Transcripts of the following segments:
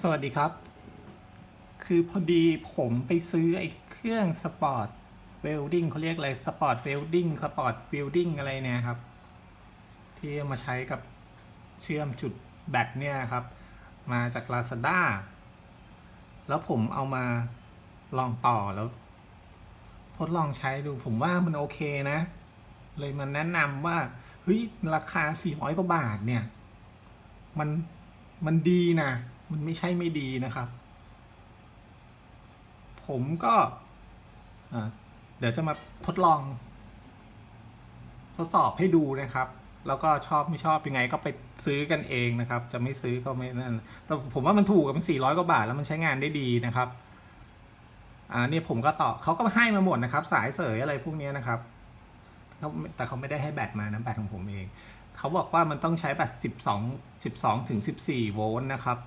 สวัสดีครับ คือพอดีผมไปซื้อไอ้เครื่องสปอร์ตเวลดิ้งเขาเรียกอะไรสปอร์ตเวลดิ้งสปอร์ตวิลดิ้งอะไรเนี่ยครับ ที่มาใช้กับเชื่อมจุดแบตเนี่ยครับ มาจาก Lazada แล้วผมเอามาลองต่อแล้ว ทดลองใช้ดูผมว่ามันโอเคนะ เลยมันแนะนำว่าเฮ้ยราคา 400 กว่าบาทเนี่ย มันมันดีนะ มันไม่ใช่ไม่ดีนะครับ ผมก็เดี๋ยวจะมาทดลอง ทดสอบให้ดูนะครับ แล้วก็ชอบไม่ชอบยังไงก็ไปซื้อกันเองนะครับ จะไม่ซื้อก็ไม่นั่นแต่ผมว่ามันถูกกับมันสี่ร้อยกว่าบาทแล้วมันใช้งานได้ดีนะครับอ่าเนี่ยผมก็ต่อเขาก็ให้มาหมดนะครับ สายเสยอะไรพวกนี้นะครับเขาแต่เขาไม่ได้ให้แบตมานะแบตของผมเอง เขาบอกว่ามันต้องใช้แบต12 12ถึง14 โวลต์นะครับ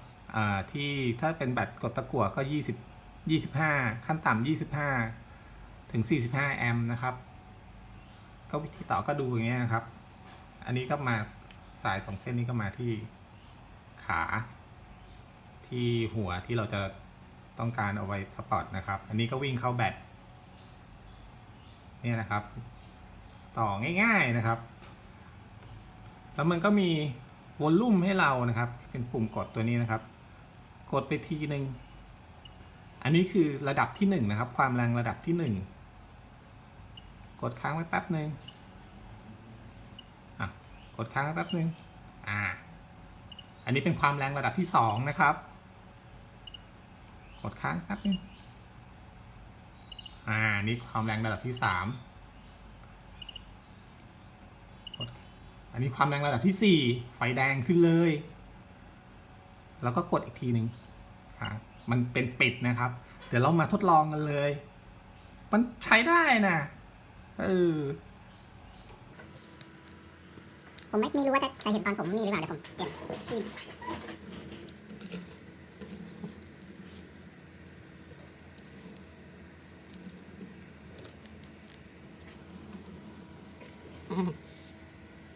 ที่ถ้าเป็นแบตกดตะกั่วก็ 20 25 ขั้นต่ำ25 ถึง 45 แอมป์นะครับ ก็วิธีต่อก็ดูอย่างเงี้ยครับ อันนี้ก็มาสายสองเส้นนี้ก็มาที่ขา ที่หัวที่เราจะต้องการเอาไว้สปอร์ตนะครับ อันนี้ก็วิ่งเข้าแบตเนี่ยนะครับ ต่อง่าย ๆนะครับ แล้วมันก็มีวอลลุ่มให้เรานะครับ เป็นปุ่มกดตัวนี้นะครับ กดไปทีหนึ่งอันนี้คือระดับที่หนึ่งนะครับ ความแรงระดับที่หนึ่งกดค้างไว้แป๊บหนึ่งอะกดค้างไว้แป๊บหนึ่งอ่า อันนี้เป็นความแรงระดับที่สองนะครับ กดค้างแป๊บหนึงอ่านี่ความแรงระดับที่สามกดอันนี้ความแรงระดับที่สี่ไฟแดงขึ้นเลย แล้วก็กดอีกทีหนึ่งมันเป็นปิดนะครับ เดี๋ยวเรามาทดลองกันเลย มันใช้ได้นะเออผมไม่ไม่รู้ว่าจะจะเห็นตอนผมนี่หรือเปล่าเดี๋ยวผมเปลี่ยนที่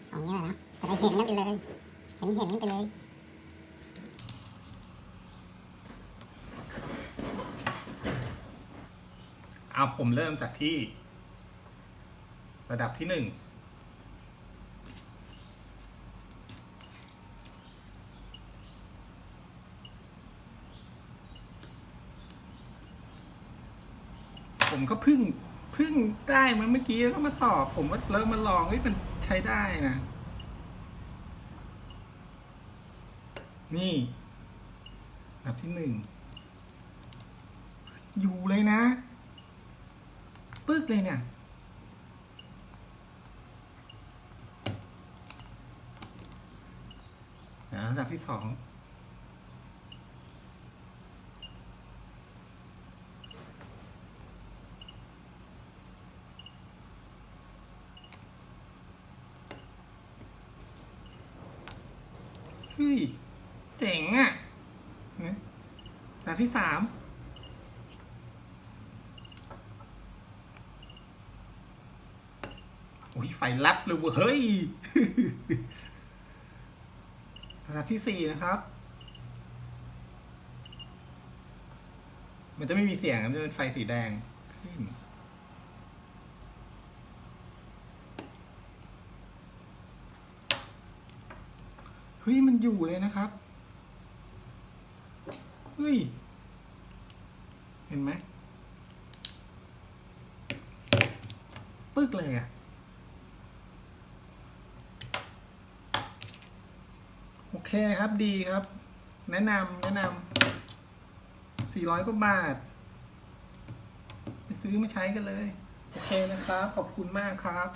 เอางี้เลยนะจะได้เห็นกันไปเลย เห็นเห็นกันไปเลย เอาผมเริ่มจากที่ ระดับที่หนึ่งผมก็เพึ่งเพึ่งได้มาเมื่อกี้แล้วก็มาตอบผมว่าเริ่มมาลองเฮ้ยมันใช้ได้นะ นี่ระดับที่หนึ่งอยู่เลยนะ เลยเนี่ย อันดับที่สองเฮ้ย เจ๋งอะ่ะนะอันดับที่สาม อ้ยไฟลับเลยเว้ยเฮ้ยระดับที่สี่นะครับ มันจะไม่มีเสียงมันจะเป็นไฟสีแดงขึ้นเฮ้ย มันอยู่เลยนะครับ เฮ้ย เห็นไหม ปึ๊กเลยอะโอ เคครับดีครับ แนะนำแนะนำสี่ร้อยกว่าบาท ไปซื้อมาใช้กันเลย โอเคนะครับ ขอบคุณมากครับ